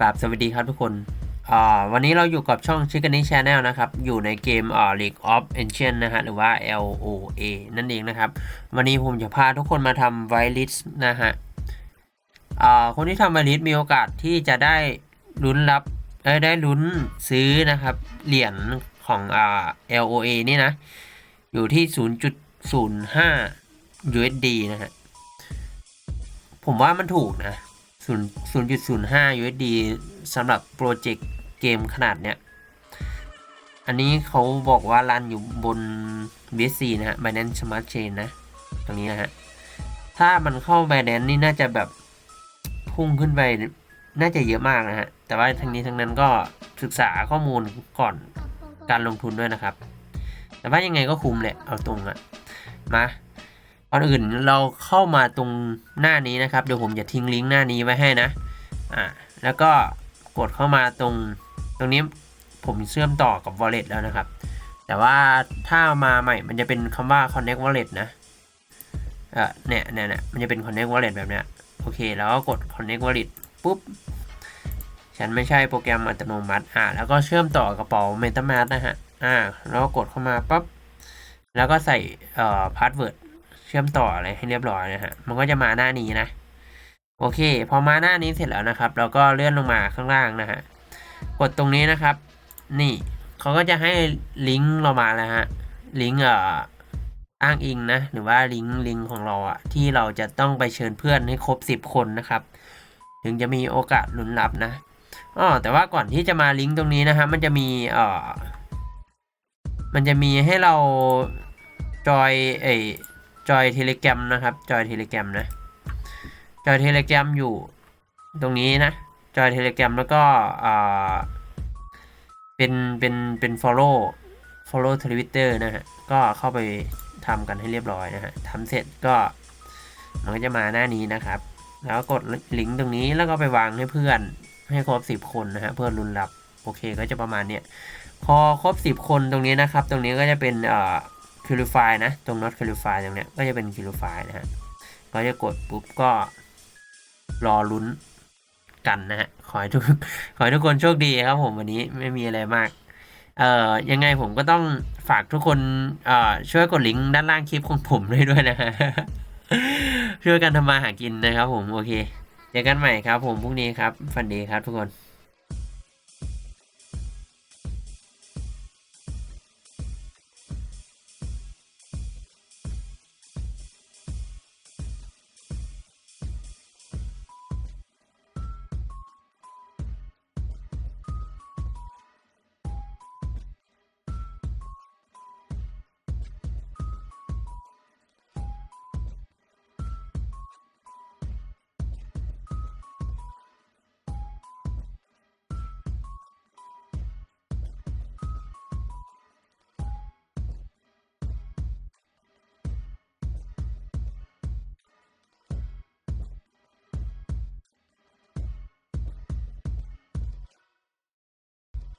ปราบสวัสดีครับทุกคนวันนี้เราอยู่กับช่อง c h i c k e n y Channel นะครับ อยู่ในเกมอ่า League of Legends นะฮะ หรือว่า LOA นั่นเองนะครับ วันนี้ผมจะพาทุกคนมาทำไวลิสนะฮะคนที่ทำไวลิสมีโอกาสที่จะได้ลุ้นรับเอ้ได้ลุ้นซื้อนะครับ เหรียญของอ่า LOA นี่นะ อยู่ที่ 0.05 USD นะฮะ ผมว่ามันถูกนะ 0.05 USD สำหรับโปรเจกต์เกมขนาดเนี้ย อันนี้เขาบอกว่ารันอยู่บน BSC นะฮะ Binance Smart Chain นะ ตรงนี้นะฮะ ถ้ามันเข้า Binance นี่น่าจะแบบพุ่งขึ้นไป น่าจะเยอะมากนะฮะ แต่ว่าทั้งนี้ทั้งนั้นก็ศึกษาข้อมูลก่อนการลงทุนด้วยนะครับ แต่ว่ายังไงก็คุ้มแหละ เอาตรงอะมา ก่อนอื่นเราเข้ามาตรงหน้านี้นะครับ เดี๋ยวผมจะทิ้งลิงก์หน้านี้ไว้ให้นะอ่าแล้วก็กดเข้ามาตรงตรงนี้ผมเชื่อมต่อกับ wallet แล้วนะครับ แต่ว่าถ้ามาใหม่มันจะเป็นคำว่า connect wallet นะเออเนี่ยเนี่ยเนี่ยมันจะเป็น connect wallet แบบเนี้ยโอเค แล้วก็กด connect wallet ปุ๊บ ฉันไม่ใช่โปรแกรมอัตโนมัติ อ่าแล้วก็เชื่อมต่อกระเป๋า MetaMask นะฮะ อ่า แล้วก็กดเข้ามาปั๊บ แล้วก็ใส่เอ่อ password เชื่อมต่ออะไรให้เรียบร้อยนะฮะ มันก็จะมาหน้านี้นะ โอเค พอมาหน้านี้เสร็จแล้วนะครับ เราก็เลื่อนลงมาข้างล่างนะฮะ กดตรงนี้นะครับ นี่เขาก็จะให้ลิงก์เรามาแล้วฮะ ลิงก์เอ่ออ้างอิงนะ หรือว่าลิงก์ลิงก์ของเราอะที่เราจะต้องไปเชิญเพื่อนให้ครบสิบคนนะครับ ถึงจะมีโอกาสลุ้นรับนะอ๋อแต่ว่าก่อนที่จะมาลิงก์ตรงนี้นะฮะ มันจะมีเอ่อมันจะมีให้เราจอยเอ จอยเทเลแกรมนะครับ จอยเทเลแกรมนะ จอยเทเลแกรมอยู่ตรงนี้นะ จอยเทเลแกรมแล้วก็เป็นเป็นเป็น follow follow Twitter นะฮะ ก็เข้าไปทำกันให้เรียบร้อยนะฮะทำเสร็จก็มันก็จะมาหน้านี้นะครับ แล้วกดลิงก์ตรงนี้แล้วก็ไปวางให้เพื่อนให้ครบสิบคนนะฮะเพื่อนรุนรับ โอเคก็จะประมาณเนี้ยพอครบสิบคนตรงนี้นะครับ ตรงนี้ก็จะเป็นเอ่อ qualify นะ ตรง not qualify ตรงเนี้ยก็จะเป็น qualify นะฮะ ก็จะกดปุ๊บก็รอลุ้นกันนะฮะ ขอให้ทุกขอให้ทุกคนโชคดีครับผมวันนี้ไม่มีอะไรมาก เอ่อ ยังไงผมก็ต้องฝากทุกคน เอ่อ ช่วยกดลิงก์ด้านล่างคลิปของผมด้วยด้วยนะฮะ ช่วยกันทำมาหากินนะครับผม โอเค เจอกันใหม่ครับผมพรุ่งนี้ครับ ฝันดีครับทุกคน